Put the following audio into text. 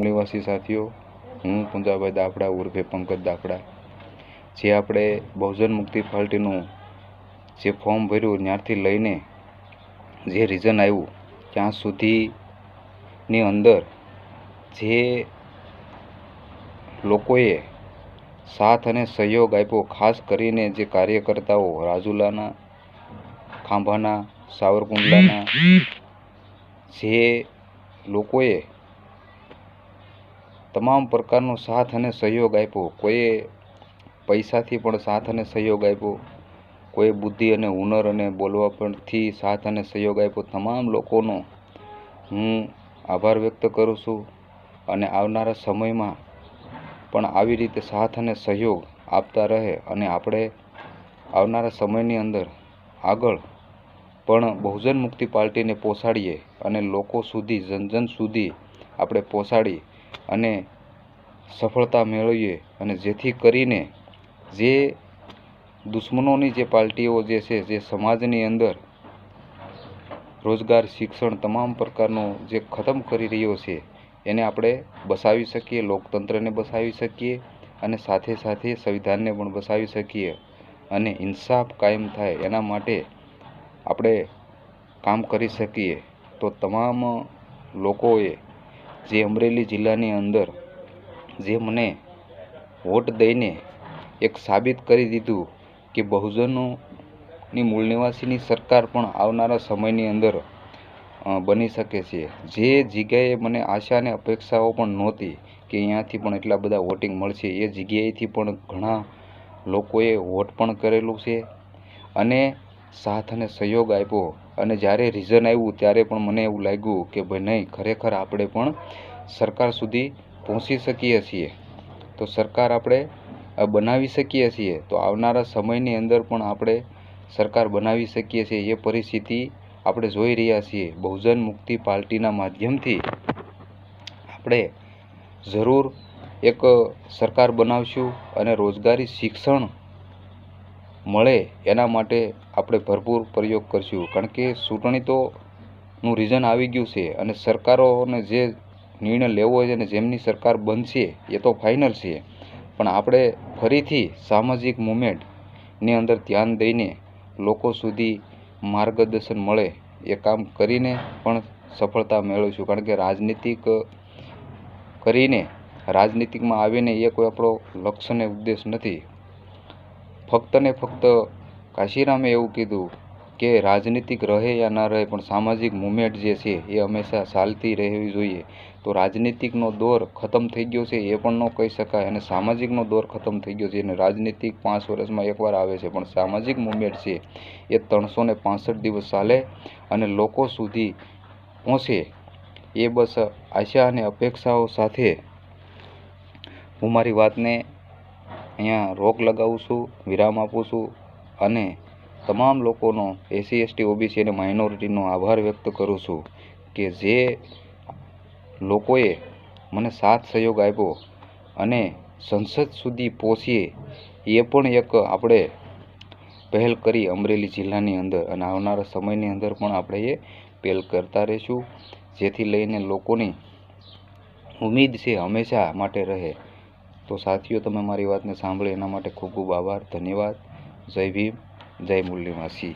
નિવાસી સાથીઓ, હું પુંજાભાઈ દાફડા ઉર્ફે પંકજ દાફડા. જે આપણે બહુજન મુક્તિ પાર્ટીનું જે ફોર્મ ભર્યું ત્યારથી લઈને જે રિઝન આવ્યું, ત્યાં સુધીની અંદર જે લોકોએ સાથ અને સહયોગ આપ્યો, ખાસ કરીને જે કાર્યકર્તાઓ રાજુલાના, ખાંભાના, સાવરકુંડલાના, જે લોકોએ તમામ પ્રકારનો સાથ અને સહયોગ આપ્યો. કોઈએ પૈસાથી પણ સાથ અને સહયોગ આપ્યો. કોઈ બુદ્ધિ અને હુનર અને બોલવા પરથી સાથ અને સહયોગ આપ્યો. તમામ લોકોનો હું આભાર વ્યક્ત કરું છું અને આવનારા સમયમાં પણ આવી રીતે સાથ અને સહયોગ આપતા રહે અને આપણે આવનારા સમયની અંદર આગળ પણ બહુજન મુક્તિ પાર્ટીને પહોંચાડીએ અને લોકો સુધી જન જન સુધી આપણે પહોંચાડી અને સફળતા મેળવીએ અને જેથી કરીને જે દુશ્મનોની જે પાર્ટીઓ જે છે, જે સમાજની અંદર રોજગાર, શિક્ષણ તમામ પ્રકારનો જે ખતમ કરી રહ્યો છે, એને આપણે બસાવી શકીએ, લોકતંત્રને બસાવી શકીએ અને સાથે સાથે સંવિધાનને પણ બસાવી શકીએ અને ઇન્સાફ કાયમ થાય એના માટે આપણે કામ કરી શકીએ. તો તમામ લોકોએ જે અમરેલી જિલ્લાની અંદર જે મને વોટ દઈને એક સાબિત કરી દીધું કે બહુજનોની મૂળ નિવાસીની સરકાર પણ આવનારા સમયની અંદર બની શકે છે. જે જગ્યાએ મને આશા અને અપેક્ષાઓ પણ નહોતી કે અહીંયાથી પણ એટલા બધા વોટિંગ મળશે, એ જગ્યાએથી પણ ઘણા લોકોએ વોટ પણ કરેલું છે અને સાથ અને સહયોગ આપ્યો. અને જ્યારે રિઝન આવ્યું, ત્યારે પણ મને એવું લાગ્યું કે ભાઈ નહીં, ખરેખર આપણે પણ સરકાર સુધી પહોંચી શકીએ છીએ. તો સરકાર આપણે બનાવી શકીએ છીએ. તો આવનારા સમયની અંદર પણ આપણે સરકાર બનાવી શકીએ છીએ. એ પરિસ્થિતિ આપણે જોઈ રહ્યા છીએ. બહુજન મુક્તિ પાર્ટીના માધ્યમથી આપણે જરૂર એક સરકાર બનાવશું અને રોજગારી શિક્ષણ મળે એના માટે આપણે ભરપૂર પ્રયોગ કરશું. કારણ કે ચૂંટણી તો નું રીઝન આવી ગયું છે અને સરકારોને જે નિર્ણય લેવો છે અને જેમની સરકાર બનશે એ તો ફાઇનલ છે. પણ આપણે ફરીથી સામાજિક મુમેન્ટની અંદર ધ્યાન દઈને લોકો સુધી માર્ગદર્શન મળે એ કામ કરીને પણ સફળતા મેળવીશું. કારણ કે રાજનીતિક કરીને રાજનીતિકમાં આવીને એ કોઈ આપણો લક્ષ્ય અને ઉદ્દેશ નથી. ફક્ત ને ફક્ત કાશીરામે એવું કીધું કે રાજનીતિક રહે યા ના રહે, પણ સામાજિક મુવમેન્ટ જે છે એ હંમેશા ચાલતી રહેવી જોઈએ. તો રાજનીતિકનો દોર ખતમ થઈ ગયો છે એ પણ ન કહી શકાય અને સામાજિકનો દોર ખતમ થઈ ગયો છે અને રાજનીતિક પાંચ વર્ષમાં એકવાર આવે છે. પણ સામાજિક મુવમેન્ટ છે એ ત્રણસો ને પાંસઠ દિવસ ચાલે અને લોકો સુધી પહોંચે. એ બસ આશા અને અપેક્ષાઓ સાથે હું મારી વાતને અહીંયા રોક લગાવું છું, વિરામ આપું છું અને તમામ લોકોનો, એસસી, એસટી, ઓબીસી અને માઇનોરિટીનો આભાર વ્યક્ત કરું છું કે જે લોકોએ મને સાથ સહયોગ આપ્યો અને સંસદ સુધી પહોંચીએ, એ પણ એક આપણે પહેલ કરી અમરેલી જિલ્લાની અંદર અને આવનારા સમયની અંદર પણ આપણે એ પહેલ કરતા રહીશું, જેથી લઈને લોકોની ઉમેદ છે હંમેશા માટે રહે. તો સાથીઓ, તમે મારી વાતને સાંભળી એના માટે ખૂબ ખૂબ આભાર, ધન્યવાદ. જય ભીમ, જય નિવાસી